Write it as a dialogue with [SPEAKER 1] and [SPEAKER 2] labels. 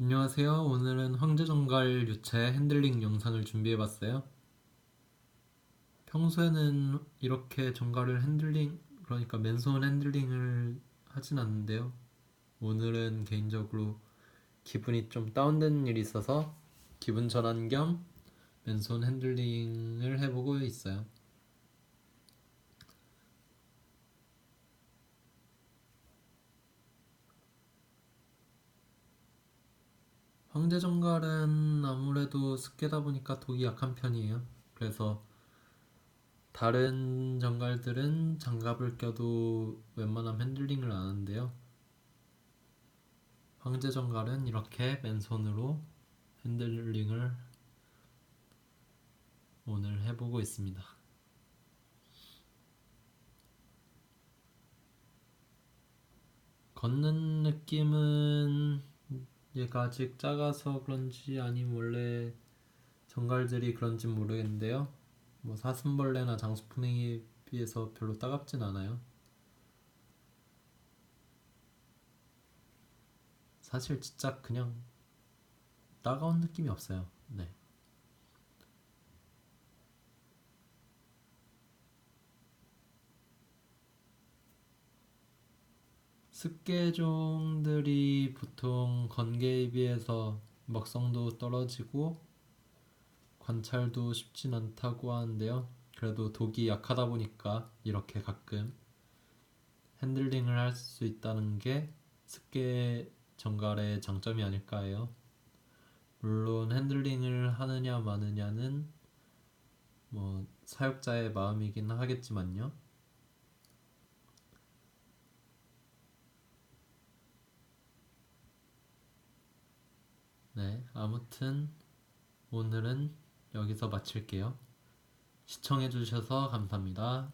[SPEAKER 1] 안녕하세요. 오늘은 황제정갈 유체 핸들링 영상을 준비해봤어요. 평소에는 이렇게 정갈을 핸들링, 그러니까 맨손 핸들링을 하진 않는데요. 오늘은 개인적으로 기분이 좀 다운된 일이 있어서 기분 전환 겸 맨손 핸들링을 해보고 있어요. 황제정갈은 아무래도 습계다 보니까 독이 약한 편이에요. 그래서 다른 정갈들은 장갑을 껴도 웬만하면 핸들링을 안 하는데요. 황제 정갈은 이렇게 맨손으로 핸들링을 오늘 해보고 있습니다. 걷는 느낌은 얘가 아직 작아서 그런지 아니면 원래 정갈들이 그런지 모르겠는데요. 뭐 사슴벌레나 장수풍뎅이에 비해서 별로 따갑진 않아요. 사실 진짜 그냥 따가운 느낌이 없어요. 네. 습계종들이 보통 건개에 비해서 먹성도 떨어지고 관찰도 쉽진 않다고 하는데요. 그래도 독이 약하다 보니까 이렇게 가끔 핸들링을 할 수 있다는 게 습계 정갈의 장점이 아닐까 해요. 물론 핸들링을 하느냐 마느냐는 뭐 사육자의 마음이긴 하겠지만요. 네, 아무튼 오늘은 여기서 마칠게요. 시청해주셔서 감사합니다.